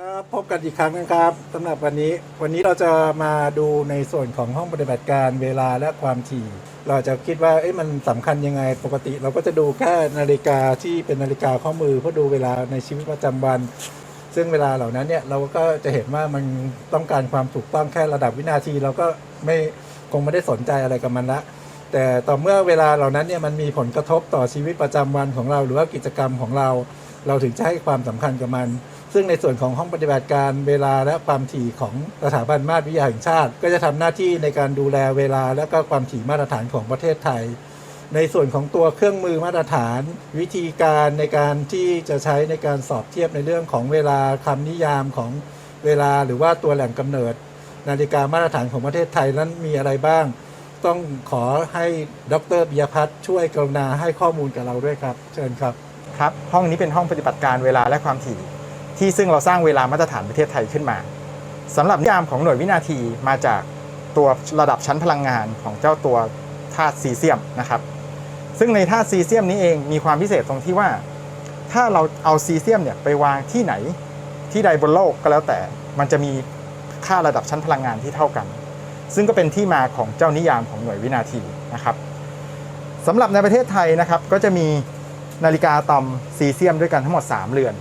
ครับพบกันอีกครั้งนะครับสำหรับวันนี้ วันนี้เราจะมาดูในส่วนของห้องปฏิบัติการเวลาและความถี่ เราจะคิดว่าเอ๊ะมันสำคัญยังไงปกติ เราก็จะดูแค่นาฬิกาที่เป็นนาฬิกาข้อมือเพื่อดูเวลาในชีวิตประจำวัน ซึ่งเวลาเหล่านั้นเนี่ยเราก็จะเห็นว่ามันต้องการความถูกต้องแค่ระดับวินาที เราก็ไม่คงไม่ได้สนใจอะไรกับมันละแต่ต่อเมื่อเวลาเหล่านั้นเนี่ยมันมีผลกระทบต่อชีวิตประจำวันของเรา หรือว่ากิจกรรมของเรา เราถึงจะให้ความสำคัญกับมัน ซึ่งในส่วนของห้องปฏิบัติการเวลาและความถี่ของสถาบันมาตรวิทยาแห่งชาติ ก็จะทำหน้าที่ในการดูแลเวลาและก็ความถี่มาตรฐานของประเทศไทย ในส่วนของตัวเครื่องมือมาตรฐาน วิธีการในการที่จะใช้ในการสอบเทียบในเรื่องของเวลาคำนิยามของเวลาหรือว่าตัวแหล่งกำเนิด นาฬิกามาตรฐานของประเทศไทยนั้นมีอะไรบ้าง ต้องขอให้ดรบิยพัฒน์ช่วยกรุณาให้ข้อมูลกับเราด้วยครับ เชิญครับครับห้องนี้เป็นห้องปฏิบัติการเวลาและความถี่ ที่ซึ่งเราสร้างเวลามาตรฐานประเทศไทยขึ้นมาสำหรับนิยามของหน่วยวินาทีมาจากตัวระดับชั้นพลังงานของเจ้าตัวธาตุซีเซียมนะครับ ซึ่งในธาตุซีเซียมนี้เองมีความพิเศษตรงที่ว่า ถ้าเราเอาซีเซียมเนี่ยไปวางที่ไหนที่ใดบนโลกก็แล้วแต่มันจะมีค่าระดับชั้นพลังงานที่เท่ากัน ซึ่งก็เป็นที่มาของเจ้านิยามของหน่วยวินาทีนะครับสำหรับในประเทศไทยนะครับก็จะมีนาฬิกาตอมซีเซียมด้วยกันทั้งหมด 3 เรือน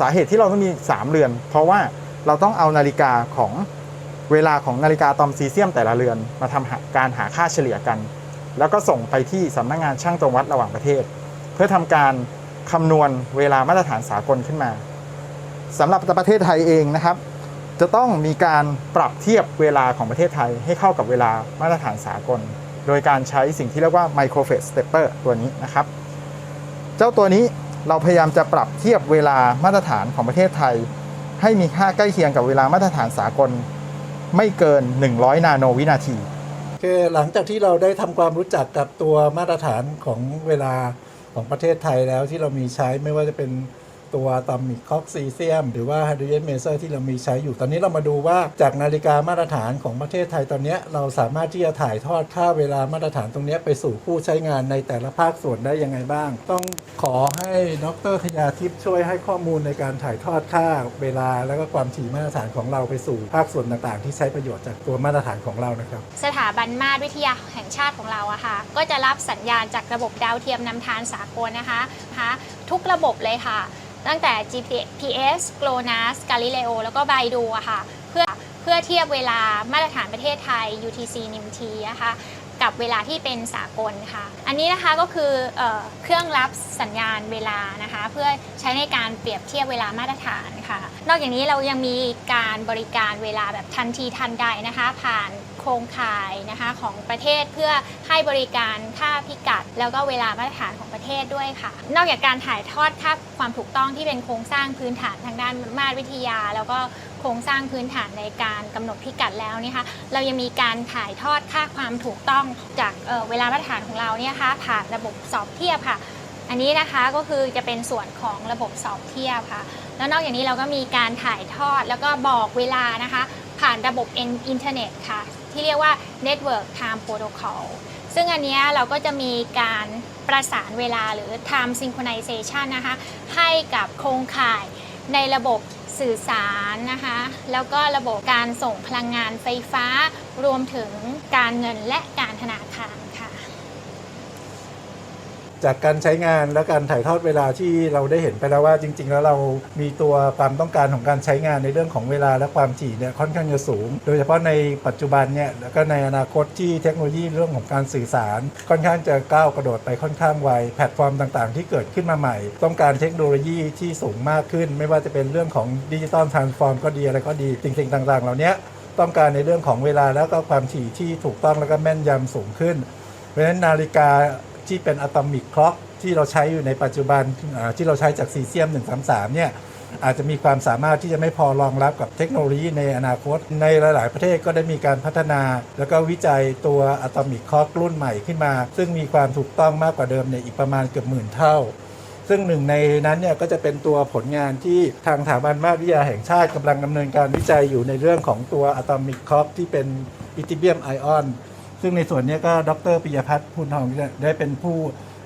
สาเหตุที่เราต้องมี 3 เรือน เพราะว่าเราต้องเอานาฬิกาของเวลาของนาฬิกาตอมซีเซียมแต่ละเรือน มาทำหาการหาค่าเฉลี่ยกัน แล้วก็ส่งไปที่สำนักงงานช่างตวงวัดระหว่างประเทศ เพื่อทำการคำนวณเวลามาตรฐานสากลขึ้นมาสำหรับประเทศไทยเองนะครับ จะต้องมีการปรับเทียบเวลาของประเทศไทยให้เข้ากับเวลามาตรฐานสากล โดยการใช้สิ่งที่เรียกว่า micro phase stepper ตัวนี้นะครับ เจ้าตัวนี้ เราพยายามจะปรับเทียบเวลามาตรฐานของประเทศไทย ให้มีค่าใกล้เคียงกับเวลามาตรฐานสากล ไม่เกิน 100 นาโนวินาทีคือหลังจากที่เราได้ทำความรู้จักกับตัวมาตรฐานของเวลาของประเทศไทยแล้วที่เรามีใช้ไม่ว่าจะเป็น ตัวตอมิคอกซีเซียม หรือว่าไฮโดรเจนเมเซอร์ที่เรามีใช้อยู่ ตอนนี้เรามาดูว่าจากนาฬิกามาตรฐานของประเทศไทยตอนนี้เราสามารถที่จะถ่ายทอดค่าเวลามาตรฐานตรงนี้ไปสู่ผู้ใช้งานในแต่ละภาคส่วนได้ยังไงบ้าง ต้องขอให้ดรขยาทิพย์ช่วยให้ข้อมูลในการถ่ายทอดค่าเวลา แล้วก็ความถี่มาตรฐานของเราไปสู่ภาคส่วนต่างๆ ที่ใช้ประโยชน์จากตัวมาตรฐานของเรานะครับ สถาบันมาตรวิทยาแห่งชาติของเราอะค่ะก็จะรับสัญญาณจากระบบดาวเทียมนำทางสากลนะคะนะคะทุกระบบเลยค่ะ ตั้งแต่ GPS GLONASS Galileo แล้วก็ Baidu อะค่ะ เพื่อเพื่อเทียบเวลามาตรฐานประเทศไทย UTC NIMT นะคะกับเวลาที่เป็นสากลค่ะ อันนี้นะคะก็คือเอเครื่องรับสัญญาณเวลานะคะ เพื่อใช้ในการเปรียบเทียบเวลามาตรฐานค่ะ นอกจากนี้เรายังมีการบริการเวลาแบบทันทีทันใดนะคะ ผ่าน ครงข่ายนะคะของประเทศเพื่อให้บริการค่าพิกัด แล้วก็เวลามาตรฐานของประเทศด้วยค่ะ นอกจากการถ่ายทอดค่าความถูกต้องที่เป็นโครงสร้างพื้นฐานทางด้านมาตรวิทยา แล้วก็โครงสร้างพื้นฐานในการกำหนดพิกัดแล้วนี่ยค่ะเรายังมีการถ่ายทอดค่าความถูกต้องจากเเวลามาตรฐานของเราเนี่ยค่ะผ่านระบบสอบเทียบค่ะ อันนี้นะคะก็คือจะเป็นส่วนของระบบสอบเทียบค่ะ แล้วนอกจากนี้เราก็มีการถ่ายทอดแล้วก็บอกเวลานะคะ ผ่านระบบอินเทอร์เน็ตค่ะ ที่เรียกว่า Network Time Protocol ซึ่งอันนี้เราก็จะมีการประสานเวลาหรือ Time Synchronization นะคะ ให้กับโครงข่ายในระบบสื่อสารนะคะ แล้วก็ระบบการส่งพลังงานไฟฟ้า รวมถึงการเงินและการธนาคารค่ะ จากการใช้งานและการถ่ายทอดเวลาที่เราได้เห็นไปแล้วว่าจริง ๆ แล้วเรามีตัวความต้องการของการใช้งานในเรื่องของเวลาและความถี่เนี่ยค่อนข้างจะสูง โดยเฉพาะในปัจจุบันเนี่ยแล้วก็ในอนาคตที่เทคโนโลยีเรื่องของการสื่อสาร ค่อนข้างจะก้าวกระโดดไปค่อนข้างไวแพลตฟอร์มต่างๆ ที่เกิดขึ้นมาใหม่ ต้องการเทคโนโลยีที่สูงมากขึ้น ไม่ว่าจะเป็นเรื่องของดิจิตอลทรานส์ฟอร์มก็ดีอะไรก็ดีสิ่งๆต่างๆ เหล่านี้ต้องการในเรื่องของเวลาแล้วก็ความถี่ที่ถูกต้องแล้วก็แม่นยำสูงขึ้น เพราะฉะนั้นนาฬิกา ที่เป็นอะตอมิกคล็อกที่เราใช้อยู่ในปัจจุบันที่เราใช้จากซีเซียม 133 เนี่ยอาจจะมีความสามารถที่จะไม่พอรองรับกับเทคโนโลยีในอนาคต ในหลาย ๆ ประเทศก็ได้มีการพัฒนา แล้วก็วิจัยตัวอะตอมิกคล็อกรุ่นใหม่ขึ้นมา ซึ่งมีความถูกต้องมากกว่าเดิมเนี่ยอีกประมาณเกือบหมื่นเท่า ซึ่งหนึ่งในนั้นเนี่ยก็จะเป็นตัวผลงานที่ทางสถาบันมาตรวิทยาแห่งชาติกำลังดำเนินการวิจัยอยู่ในเรื่องของตัวอะตอมิกคล็อกที่เป็นอิติเบียมไอออน ซึ่งในส่วนนี้ก็ดรปิยพัฒน์พูนทองได้เป็นผู้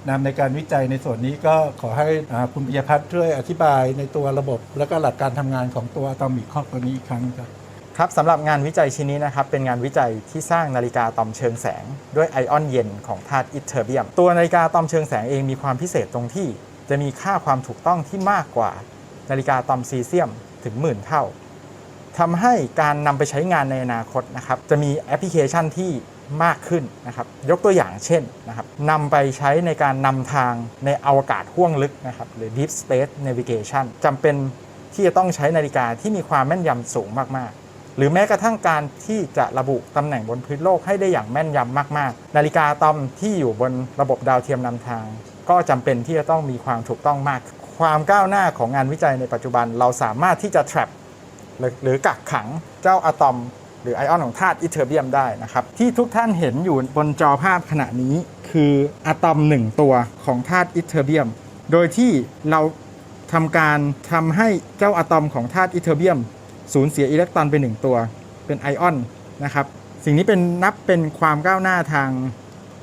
นำในการวิจัยในส่วนนี้ก็ขอให้อ่าคุณปิยพัฒน์ช่วยอธิบายในตัวระบบ และก็หลักการทำงานของตัวอะตอมิกคอกตัวนี้อีกครั้งครับครับสำหรับงานวิจัยชิ้นนี้นะครับ เป็นงานวิจัยที่สร้างนาฬิกาตอมเชิงแสง ด้วยไอออนเย็นของธาตุอิเทอร์เบียม ตัวนาฬิกาตอมเชิงแสงเองมีความพิเศษตรงที่ จะมีค่าความถูกต้องที่มากกว่า นาฬิกาตอมซีเซียมถึงหมื่นเท่าทำให้การนำไปใช้งานในอนาคตนะครับ จะมีแอปพลิเคชันที่ มากขึ้นนะครับยกตัวอย่างเช่นนะครับนำไปใช้ในการนำทางในอวกาศห้วงลึกนะครับหรือ Deep Space Navigation จำเป็นที่จะต้องใช้นาฬิกาที่มีความแม่นยำสูงมากๆ หรือแม้กระทั่งการที่จะระบุตำแหน่งบนพื้นโลกให้ได้อย่างแม่นยำมากๆ นาฬิกาอะตอมที่อยู่บนระบบดาวเทียมนำทาง ก็จำเป็นที่จะต้องมีความถูกต้องมาก ความก้าวหน้าของงานวิจัยในปัจจุบัน เราสามารถที่จะ trap หรือหรือกักขังเจ้าอะตอม หรือไอออนของธาตุอิเทอร์เบียมได้นะครับ ที่ทุกท่านเห็นอยู่บนจอภาพขณะนี้คืออะตอมหนึ่งตัวของธาตุอิเทอร์เบียม โดยที่เราทำการทำให้เจ้าอะตอมของธาตุอิเทอร์เบียม สูญเสียอิเล็กตรอนไปหนึ่งตัว เป็นไอออนนะครับ สิ่งนี้เป็นนับเป็นความก้าวหน้าทาง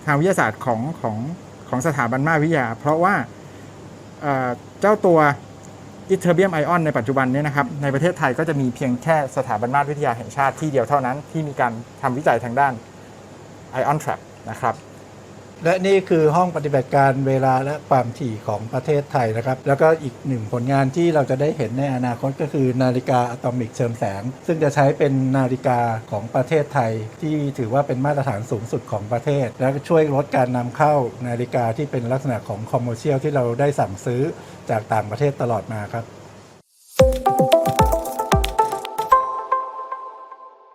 ทางวิทยาศาสตร์ของของของสถาบันมาวิทยา เพราะว่าเอ่อเจ้าตัว อิเทอร์เบียมไอออนในปัจจุบันเนี้นะครับในประเทศไทยก็จะมีเพียงแค่สถาบันมาวิทยาแห่งชาติที่เดียวเท่านั้นที่มีการทำวิจัยทางด้านไอออนแทรปนะครับ และนี่คือห้องปฏิบัติการเวลาและความถี่ของประเทศไทยนะครับ แล้วก็อีกหนึ่งผลงานที่เราจะได้เห็นในอนาคตก็คือนาฬิกาอะตอมิกเชิงแสง ซึ่งจะใช้เป็นนาฬิกาของประเทศไทย ที่ถือว่าเป็นมาตรฐานสูงสุดของประเทศ และช่วยลดการนำเข้านาฬิกาที่เป็นลักษณะของคอมเมอร์เชียลที่เราได้สั่งซื้อจากต่างประเทศตลอดมาครับ